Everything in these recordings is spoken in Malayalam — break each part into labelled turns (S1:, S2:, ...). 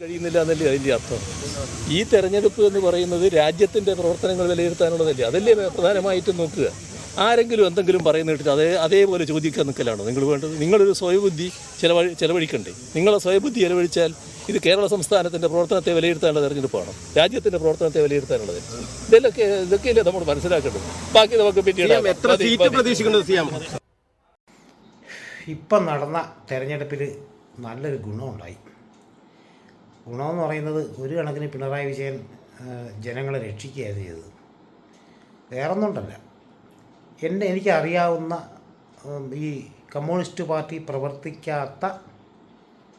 S1: കഴിയുന്നില്ല എന്നല്ലേ അതിന്റെ അർത്ഥം? ഈ തെരഞ്ഞെടുപ്പ് എന്ന് പറയുന്നത് രാജ്യത്തിന്റെ പ്രവർത്തനങ്ങൾ വിലയിരുത്താനുള്ളതല്ലേ? അതല്ലേ പ്രധാനമായിട്ടും നോക്കുക. ആരെങ്കിലും എന്തെങ്കിലും പറയുന്ന കേട്ടിട്ട് അതേ അതേപോലെ ചോദിക്കാൻ നിൽക്കലാണോ? നിങ്ങൾ വേണ്ടത്? നിങ്ങളൊരു സ്വയബുദ്ധി ചിലവഴി ചിലവഴിക്കണ്ടേ? നിങ്ങളെ സ്വയബുദ്ധി ചിലവഴിച്ചാൽ ഇത് കേരള സംസ്ഥാനത്തിന്റെ പ്രവർത്തനത്തെ വിലയിരുത്താനുള്ള തെരഞ്ഞെടുപ്പാണ്? രാജ്യത്തിന്റെ പ്രവർത്തനത്തെ വിലയിരുത്താനുള്ളത്. ഇതിലൊക്കെ ഇതൊക്കെയല്ലേ നമ്മൾ മനസ്സിലാക്കേണ്ടത്? ബാക്കി നമുക്ക് പിന്നീട്
S2: ഇപ്പം നടന്ന തെരഞ്ഞെടുപ്പിൽ നല്ലൊരു ഗുണമുണ്ടായി. ഗുണമെന്ന് പറയുന്നത് ഒരു കണക്കിന് പിണറായി വിജയൻ ജനങ്ങളെ രക്ഷിക്കുകയാണ് ചെയ്തത്. വേറൊന്നുണ്ടല്ല. എന്റെ എനിക്കറിയാവുന്ന ഈ കമ്മ്യൂണിസ്റ്റ് പാർട്ടി പ്രവർത്തിക്കാത്ത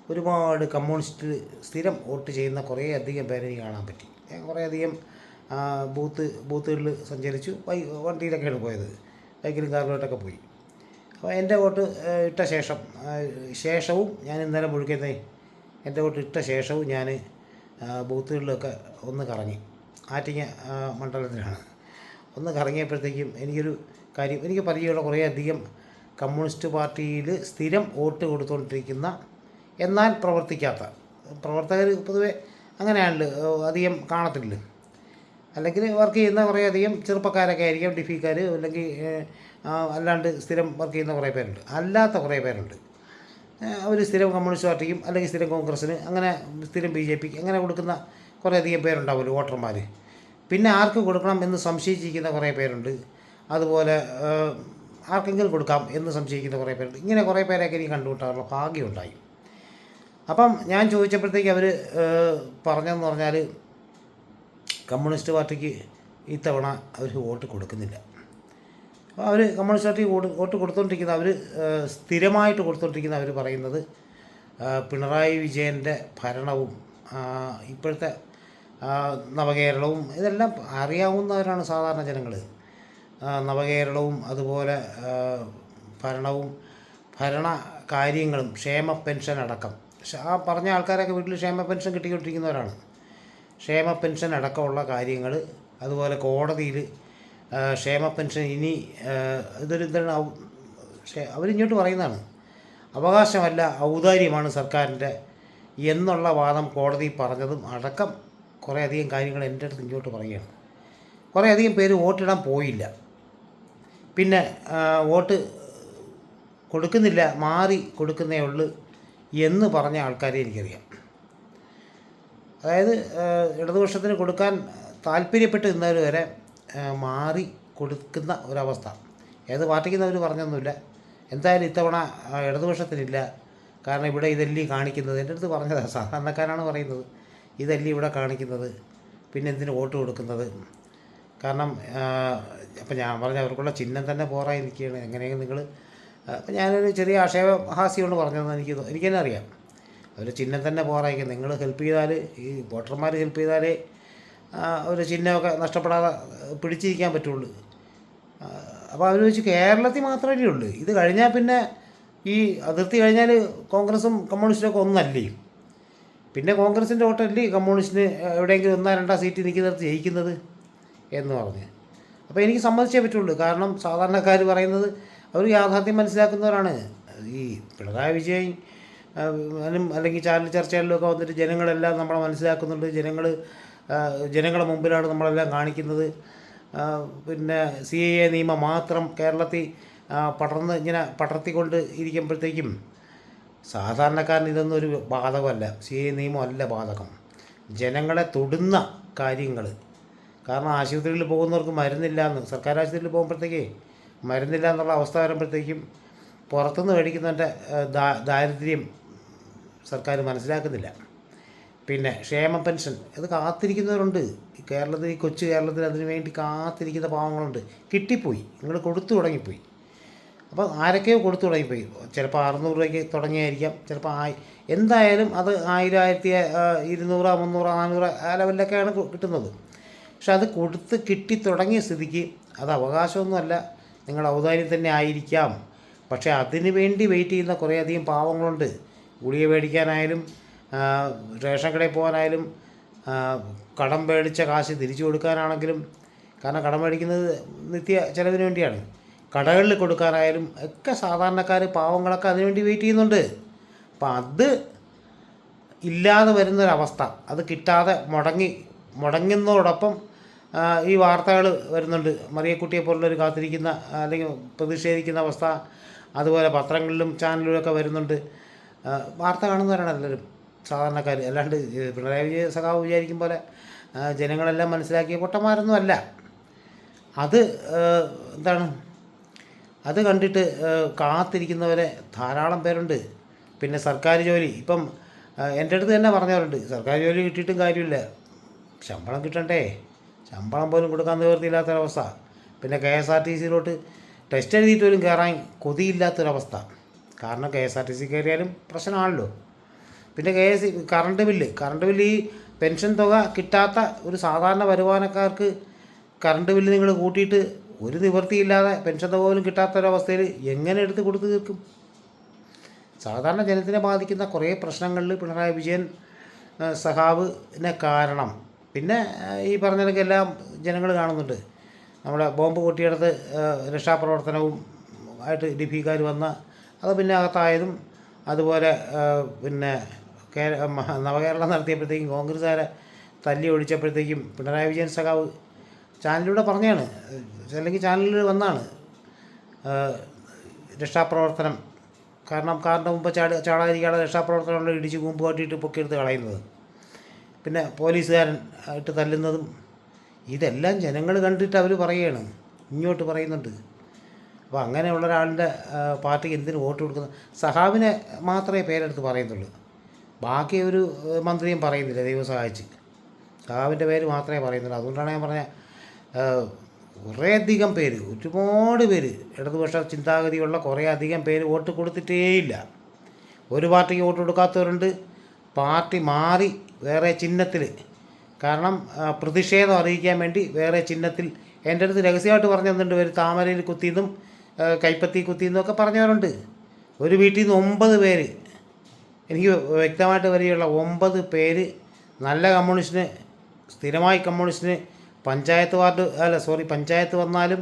S2: ഒരുപാട് കമ്മ്യൂണിസ്റ്റ് സ്ഥിരം വോട്ട് ചെയ്യുന്ന കുറേ അധികം പേരെ എനിക്ക് കാണാൻ പറ്റി. ഞാൻ കുറേയധികം അധികം ബൂത്ത് ബൂത്തുകളിൽ സഞ്ചരിച്ചു. ബൈ വണ്ടിയിലൊക്കെയാണ് പോയത്. ബൈക്കിലും കാറിലോട്ടൊക്കെ പോയി. അപ്പോൾ എന്റെ വോട്ട് ഇട്ട ശേഷം ശേഷവും ഞാൻ ഇന്നലെ മുഴുക്കുന്നേ എന്റെ വോട്ട് ഇട്ട ശേഷവും ഞാൻ ബൂത്തുകളിലൊക്കെ ഒന്ന് കറങ്ങി. ആറ്റിങ്ങ മണ്ഡലത്തിലാണ്. ഒന്ന് കറങ്ങിയപ്പോഴത്തേക്കും എനിക്കൊരു കാര്യം എനിക്ക് പരിചയമുള്ള കുറേയധികം കമ്മ്യൂണിസ്റ്റ് പാർട്ടിയിൽ സ്ഥിരം വോട്ട് കൊടുത്തുകൊണ്ടിരിക്കുന്ന എന്നാൽ പ്രവർത്തിക്കാത്ത പ്രവർത്തകർ പൊതുവെ അങ്ങനെയാണല്ലോ അധികം കാണത്തില്ല. അല്ലെങ്കിൽ വർക്ക് ചെയ്യുന്ന കുറേ അധികം ചെറുപ്പക്കാരൊക്കെ ആയിരിക്കും ഡിഫിക്കാർ അല്ലെങ്കിൽ അല്ലാണ്ട് സ്ഥിരം വർക്ക് ചെയ്യുന്ന കുറേ പേരുണ്ട്. അല്ലാത്ത കുറേ പേരുണ്ട്. അവർ സ്ഥിരം കമ്മ്യൂണിസ്റ്റ് പാർട്ടിക്കും അല്ലെങ്കിൽ സ്ഥിരം കോൺഗ്രസ്സിന് അങ്ങനെ സ്ഥിരം ബി ജെ പിക്ക് അങ്ങനെ കൊടുക്കുന്ന കുറേയധികം പേരുണ്ടാവുമല്ലോ വോട്ടർമാർ പിന്നെ ആർക്ക് കൊടുക്കണം എന്ന് സംശയിച്ചിരിക്കുന്ന കുറേ പേരുണ്ട്. അതുപോലെ ആർക്കെങ്കിലും കൊടുക്കാം എന്ന് സംശയിക്കുന്ന കുറേ പേരുണ്ട്. ഇങ്ങനെ കുറേ പേരെയൊക്കെ എനിക്ക് കണ്ടുമുട്ടാറുള്ള ഭാഗ്യമുണ്ടായി. അപ്പം ഞാൻ ചോദിച്ചപ്പോഴത്തേക്ക് അവർ പറഞ്ഞതെന്ന് പറഞ്ഞാൽ കമ്മ്യൂണിസ്റ്റ് പാർട്ടിക്ക് ഇത്തവണ അവർ വോട്ട് കൊടുക്കുന്നില്ല. അവർ കമ്മ്യൂണിസ്റ്റ് പാർട്ടി വോട്ട് വോട്ട് കൊടുത്തുകൊണ്ടിരിക്കുന്ന അവർ സ്ഥിരമായിട്ട് കൊടുത്തുകൊണ്ടിരിക്കുന്ന അവർ പറയുന്നത് പിണറായി വിജയന്റെ ഭരണവും ഇപ്പോഴത്തെ നവകേരളവും ഇതെല്ലാം അറിയാവുന്നവരാണ് സാധാരണ ജനങ്ങൾ നവകേരളവും അതുപോലെ ഭരണവും ഭരണ കാര്യങ്ങളും ക്ഷേമ പെൻഷൻ അടക്കം. ആ പറഞ്ഞ ആൾക്കാരൊക്കെ വീട്ടിൽ ക്ഷേമ പെൻഷൻ കിട്ടിക്കൊണ്ടിരിക്കുന്നവരാണ്. ക്ഷേമ പെൻഷൻ അടക്കമുള്ള കാര്യങ്ങൾ അതുപോലെ കോടതിയിൽ ക്ഷേമ പെൻഷൻ ഇനി ഇതൊരു ഇതാണ് അവരിങ്ങോട്ട് പറയുന്നതാണ്. അവകാശമല്ല ഔദാര്യമാണ് സർക്കാരിന്റെ എന്നുള്ള വാദം കോടതി പറഞ്ഞതും അടക്കം കുറേയധികം കാര്യങ്ങൾ എന്റെ അടുത്ത് ഇങ്ങോട്ട് പറയുകയാണ്. കുറേയധികം പേര് വോട്ടിടാൻ പോയില്ല. പിന്നെ വോട്ട് കൊടുക്കുന്നില്ല മാറി കൊടുക്കുന്നേ ഉള്ളൂ എന്ന് പറഞ്ഞ ആൾക്കാരെ എനിക്കറിയാം. അതായത് ഇടതുപക്ഷത്തിന് കൊടുക്കാൻ താല്പര്യപ്പെട്ട് നിന്നവർ വരെ മാറി കൊടുക്കുന്ന ഒരവസ്ഥ. ഏത് പാർട്ടിക്ക് അവർ പറഞ്ഞൊന്നുമില്ല. എന്തായാലും ഇത്തവണ ഇടതുപക്ഷത്തിനില്ല. കാരണം ഇവിടെ ഇതല്ലി കാണിക്കുന്നത്. എന്റെ അടുത്ത് പറഞ്ഞതാണ് സാധാരണക്കാരാണ് പറയുന്നത്. ഇതല്ലി ഇവിടെ കാണിക്കുന്നത്. പിന്നെ എന്തിന് വോട്ട് കൊടുക്കുന്നത്? കാരണം അപ്പം ഞാൻ പറഞ്ഞ അവർക്കുള്ള ചിഹ്നം തന്നെ പോറായി നിൽക്കുകയാണ്. എങ്ങനെയെങ്കിലും നിങ്ങൾ അപ്പം ഞാനൊരു ചെറിയ ആക്ഷേപഹാസ്യം കൊണ്ട് പറഞ്ഞതെന്ന് എനിക്ക് എനിക്കെന്നെ അറിയാം. അവർ ചിഹ്നം തന്നെ പോറായിരിക്കും നിങ്ങൾ ഹെൽപ്പ് ചെയ്താൽ ഈ വോട്ടർമാർ ഹെൽപ്പ് ചെയ്താലേ ഒരു ചിഹ്നമൊക്കെ നഷ്ടപ്പെടാതെ പിടിച്ചിരിക്കാൻ പറ്റുള്ളൂ. അപ്പോൾ അവർ വെച്ച് കേരളത്തിൽ മാത്രമേ ഉള്ളൂ? ഇത് കഴിഞ്ഞാൽ പിന്നെ ഈ അതിർത്തി കഴിഞ്ഞാൽ കോൺഗ്രസും കമ്മ്യൂണിസ്റ്റും ഒക്കെ ഒന്നല്ലേ? പിന്നെ കോൺഗ്രസിന്റെ വോട്ടല്ലേ കമ്മ്യൂണിസ്റ്റിന് എവിടെയെങ്കിലും ഒന്നാ രണ്ടാ സീറ്റ് നിൽക്കുന്നിടത്ത് ജയിക്കുന്നത് എന്ന് പറഞ്ഞ്. അപ്പോൾ എനിക്ക് സമ്മതിച്ചേ പറ്റുള്ളൂ. കാരണം സാധാരണക്കാർ പറയുന്നത് അവർ യാഥാർത്ഥ്യം മനസ്സിലാക്കുന്നവരാണ്. ഈ പിണറായി വിജയൻ അല്ലെങ്കിൽ ചാനൽ ചർച്ചകളിലൊക്കെ വന്നിട്ട് ജനങ്ങളെല്ലാം നമ്മളെ മനസ്സിലാക്കുന്നുണ്ട്. ജനങ്ങൾ ജനങ്ങളുടെ മുമ്പിലാണ് നമ്മളെല്ലാം കാണിക്കുന്നത്. പിന്നെ സി എ നിയമം മാത്രം കേരളത്തിൽ പടർന്ന് ഇങ്ങനെ പടർത്തിക്കൊണ്ട് ഇരിക്കുമ്പോഴത്തേക്കും സാധാരണക്കാരന് ഇതൊന്നും ഒരു ബാധകമല്ല. സി എ നിയമം അല്ല ബാധകം. ജനങ്ങളെ തൊടുന്ന കാര്യങ്ങൾ. കാരണം ആശുപത്രിയിൽ പോകുന്നവർക്ക് മരുന്നില്ല എന്ന്. സർക്കാർ ആശുപത്രിയിൽ പോകുമ്പോഴത്തേക്കേ മരുന്നില്ല എന്നുള്ള അവസ്ഥ വരുമ്പോഴത്തേക്കും പുറത്തുനിന്ന് മേടിക്കുന്നതിന്റെ ദാരിദ്ര്യം സർക്കാർ മനസ്സിലാക്കുന്നില്ല. പിന്നെ ക്ഷേമ പെൻഷൻ ഇത് കാത്തിരിക്കുന്നവരുണ്ട്. കേരളത്തിൽ കൊച്ചു കേരളത്തിൽ അതിന് വേണ്ടി കാത്തിരിക്കുന്ന പാവങ്ങളുണ്ട്. കിട്ടിപ്പോയി. നിങ്ങൾ കൊടുത്തു തുടങ്ങിപ്പോയി. അപ്പോൾ ആരൊക്കെയോ കൊടുത്തു തുടങ്ങിപ്പോയി. ചിലപ്പോൾ അറുന്നൂറ് രൂപയ്ക്ക് തുടങ്ങിയായിരിക്കാം. ചിലപ്പോൾ ആയി എന്തായാലും അത് ആയിരം ആയിരത്തി ഇരുന്നൂറ് മുന്നൂറ് നാനൂറ് ആ ലെവലിലൊക്കെയാണ് കിട്ടുന്നത്. പക്ഷെ അത് കൊടുത്ത് കിട്ടി തുടങ്ങിയ സ്ഥിതിക്ക് അത് അവകാശമൊന്നുമല്ല. നിങ്ങൾ ഔദാര്യം തന്നെ ആയിരിക്കാം. പക്ഷേ അതിന് വേണ്ടി വെയിറ്റ് ചെയ്യുന്ന കുറേയധികം പാവങ്ങളുണ്ട്. ഗുളിക മേടിക്കാനായാലും റേഷൻ കടയിൽ പോകാനായാലും കടം മേടിച്ച കാശ് തിരിച്ചു കൊടുക്കാനാണെങ്കിലും കാരണം കടം മേടിക്കുന്നത് നിത്യ ചിലവിന് വേണ്ടിയാണ്. കടകളിൽ കൊടുക്കാനായാലും ഒക്കെ സാധാരണക്കാർ പാവങ്ങളൊക്കെ അതിനുവേണ്ടി വെയിറ്റ് ചെയ്യുന്നുണ്ട്. അപ്പം അത് ഇല്ലാതെ വരുന്നൊരവസ്ഥ. അത് കിട്ടാതെ മുടങ്ങി മുടങ്ങുന്നതോടൊപ്പം ഈ വാർത്തകൾ വരുന്നുണ്ട്. മറിയക്കുട്ടിയെ പോലുള്ളൊരു കാത്തിരിക്കുന്ന അല്ലെങ്കിൽ പ്രതിഷേധിക്കുന്ന അവസ്ഥ. അതുപോലെ പത്രങ്ങളിലും ചാനലിലും ഒക്കെ വരുന്നുണ്ട് വാർത്ത കാണുന്നവരാണ് എല്ലാവരും. സാധാരണക്കാർ അല്ലാണ്ട് പിണറായി വിജയ സഖാവ് വിചാരിക്കും പോലെ ജനങ്ങളെല്ലാം മനസ്സിലാക്കിയ പൊട്ടന്മാരൊന്നും അല്ല അത് എന്താണ്? അത് കണ്ടിട്ട് കാത്തിരിക്കുന്നവരെ ധാരാളം പേരുണ്ട്. പിന്നെ സർക്കാർ ജോലി. ഇപ്പം എന്റെ അടുത്ത് തന്നെ പറഞ്ഞവരുണ്ട്. സർക്കാർ ജോലി കിട്ടിയിട്ടും കാര്യമില്ല. ശമ്പളം കിട്ടണ്ടേ? ശമ്പളം പോലും കൊടുക്കാൻ നിവൃത്തിയില്ലാത്തൊരവസ്ഥ. പിന്നെ കെ എസ് ആർ ടി സിയിലോട്ട് ടെസ്റ്റ് എഴുതിയിട്ട് പോലും കയറാൻ കൊതിയില്ലാത്തൊരവസ്ഥ. കാരണം K S R T C കയറിയാലും പ്രശ്നമാണല്ലോ. പിന്നെ K S current bill current bill ഈ പെൻഷൻ തുക കിട്ടാത്ത ഒരു സാധാരണ വരുമാനക്കാർക്ക് കറണ്ട് ബില്ല് നിങ്ങൾ കൂട്ടിയിട്ട് ഒരു നിവൃത്തിയില്ലാതെ പെൻഷൻ തുക പോലും കിട്ടാത്തൊരവസ്ഥയിൽ എങ്ങനെ എടുത്ത് കൊടുത്തു തീർക്കും? സാധാരണ ജനത്തിനെ ബാധിക്കുന്ന കുറേ പ്രശ്നങ്ങളിൽ പിണറായി വിജയൻ ആ, കാരണം. പിന്നെ ഈ പറഞ്ഞതൊക്കെ എല്ലാം ജനങ്ങൾ കാണുന്നുണ്ട്. നമ്മുടെ ബോംബ് പൊട്ടിയെടുത്ത് രക്ഷാപ്രവർത്തനവും ആയിട്ട് ഡിഫിക്കാർ വന്ന അത് പിന്നെ അകത്തായതും അതുപോലെ പിന്നെ കേര മഹ- നവകേരളം നടത്തിയപ്പോഴത്തേക്കും കോൺഗ്രസ്സുകാരെ തല്ലി ഒഴിച്ചപ്പോഴത്തേക്കും പിണറായി വിജയൻ സഖാവ് ചാനലിലൂടെ പറഞ്ഞാണ്. അല്ലെങ്കിൽ ചാനലിൽ വന്നാണ്. രക്ഷാപ്രവർത്തനം. കാരണം കാറിന്റെ മുമ്പ് ചാടി ചാടാതിരിക്കാതെ രക്ഷാപ്രവർത്തനമുള്ള ഇടിച്ച് കൂമ്പ് കാട്ടിയിട്ട് പൊക്കിയെടുത്ത് കളയുന്നത്. പിന്നെ പോലീസുകാരൻ ആയിട്ട് തല്ലുന്നതും ഇതെല്ലാം ജനങ്ങൾ കണ്ടിട്ട് അവർ പറയുകയാണ്. ഇങ്ങോട്ട് പറയുന്നുണ്ട്. അപ്പോൾ അങ്ങനെയുള്ള ഒരാളിന്റെ പാർട്ടിക്ക് എന്തിനു വോട്ട് കൊടുക്കുന്നത് സഹാബിനെ മാത്രമേ പേരെടുത്ത് പറയുന്നുള്ളൂ. ബാക്കി ഒരു മന്ത്രിയും പറയുന്നില്ല ദൈവം സഹായിച്ച്. സഹാബിന്റെ പേര് മാത്രമേ പറയുന്നുള്ളൂ. അതുകൊണ്ടാണ് ഞാൻ പറഞ്ഞ കുറേയധികം പേര് ഒരുപാട് പേര് ഇടതുപക്ഷ ചിന്താഗതിയുള്ള കുറേ അധികം പേര് വോട്ട് കൊടുത്തിട്ടേയില്ല. ഒരു പാർട്ടിക്ക് വോട്ട് കൊടുക്കാത്തവരുണ്ട്. പാർട്ടി മാറി വേറെ ചിഹ്നത്തിൽ കാരണം പ്രതിഷേധം അറിയിക്കാൻ വേണ്ടി വേറെ ചിഹ്നത്തിൽ എന്റെ അടുത്ത് രഹസ്യമായിട്ട് പറഞ്ഞു തന്നിട്ടുണ്ട്. ഒരു താമരയിൽ കുത്തിയെന്നും കൈപ്പത്തി കുത്തിയെന്നും ഒക്കെ പറഞ്ഞവരുണ്ട്. ഒരു വീട്ടിൽ നിന്ന് ഒമ്പത് പേര് എനിക്ക് വ്യക്തമായിട്ട് വരികയുള്ള ഒമ്പത് പേര് നല്ല കമ്മ്യൂണിസ്റ്റിന് സ്ഥിരമായി കമ്മ്യൂണിസ്റ്റിന് പഞ്ചായത്ത് വാർഡ് അല്ല സോറി പഞ്ചായത്ത് വന്നാലും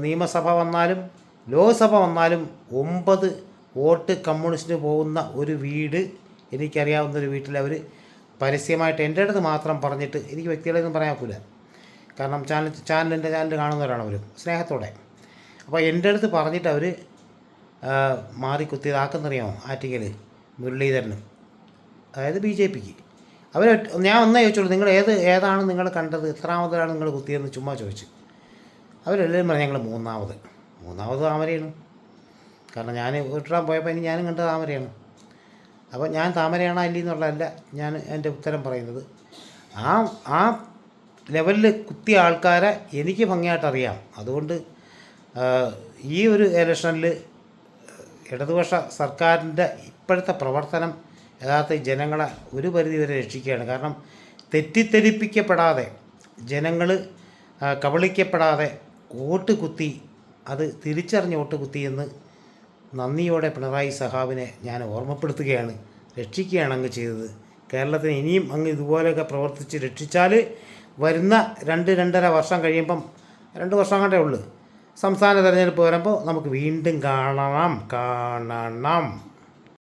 S2: നിയമസഭ വന്നാലും ലോക്സഭ വന്നാലും ഒമ്പത് വോട്ട് കമ്മ്യൂണിസ്റ്റിന് പോകുന്ന ഒരു വീട് എനിക്കറിയാവുന്ന ഒരു വീട്ടിൽ അവർ പരസ്യമായിട്ട് എന്റെ അടുത്ത് മാത്രം പറഞ്ഞിട്ട് എനിക്ക് വ്യക്തികളെയൊന്നും പറയാൻ ഒക്കില്ല. കാരണം ചാനൽ ചാനലിന്റെ ചാനൽ കാണുന്നവരാണ് അവർ സ്നേഹത്തോടെ. അപ്പോൾ എന്റെ അടുത്ത് പറഞ്ഞിട്ട് അവർ മാറി കുത്തിയതാക്കുന്നറിയാമോ ആറ്റിക്കൽ മുരളീധരന്. അതായത് ബി ജെ പിക്ക്. അവർ ഞാൻ ഒന്നേ ചോദിച്ചോളൂ നിങ്ങൾ ഏത് ഏതാണ് നിങ്ങൾ കണ്ടത്? എത്രാമതാണ് നിങ്ങൾ കുത്തിയതെന്ന് ചുമ്മാ ചോദിച്ചു. അവരെല്ലാവരും പറഞ്ഞു ഞങ്ങൾ മൂന്നാമത്. മൂന്നാമത് താമരയാണ്. കാരണം ഞാൻ വീട്ടിടാൻ പോയപ്പോൾ ഇനി ഞാനും കണ്ടത് താമരയാണ്. അപ്പോൾ ഞാൻ താമരയാണോ അല്ലേ എന്നുള്ളതല്ല ഞാൻ എന്റെ ഉത്തരം പറയുന്നത്. ആ ആ ലെവലിൽ കുത്തിയ ആൾക്കാരെ എനിക്ക് ഭംഗിയായിട്ട് അറിയാം അതുകൊണ്ട് ഈ ഒരു ഇലക്ഷനിൽ ഇടതുപക്ഷ സർക്കാരിന്റെ ഇപ്പോഴത്തെ പ്രവർത്തനം യഥാർത്ഥ ജനങ്ങളെ ഒരു പരിധിവരെ രക്ഷിക്കുകയാണ്. കാരണം തെറ്റിദ്ധരിപ്പിക്കപ്പെടാതെ ജനങ്ങൾ കബളിക്കപ്പെടാതെ വോട്ട് കുത്തി അത് തിരിച്ചറിഞ്ഞ് വോട്ട് കുത്തി എന്ന് നന്ദിയോടെ പിണറായി സഹാബിനെ ഞാൻ ഓർമ്മപ്പെടുത്തുകയാണ്. രക്ഷിക്കുകയാണ് അങ്ങ് ചെയ്തത്. കേരളത്തിന് ഇനിയും അങ്ങ് ഇതുപോലെയൊക്കെ പ്രവർത്തിച്ച് രക്ഷിച്ചാൽ വരുന്ന രണ്ട് രണ്ടര വർഷം കഴിയുമ്പം രണ്ട് വർഷം കണ്ടേ ഉള്ളൂ. സംസ്ഥാന തെരഞ്ഞെടുപ്പ് വരുമ്പോൾ നമുക്ക് വീണ്ടും കാണണം കാണണം.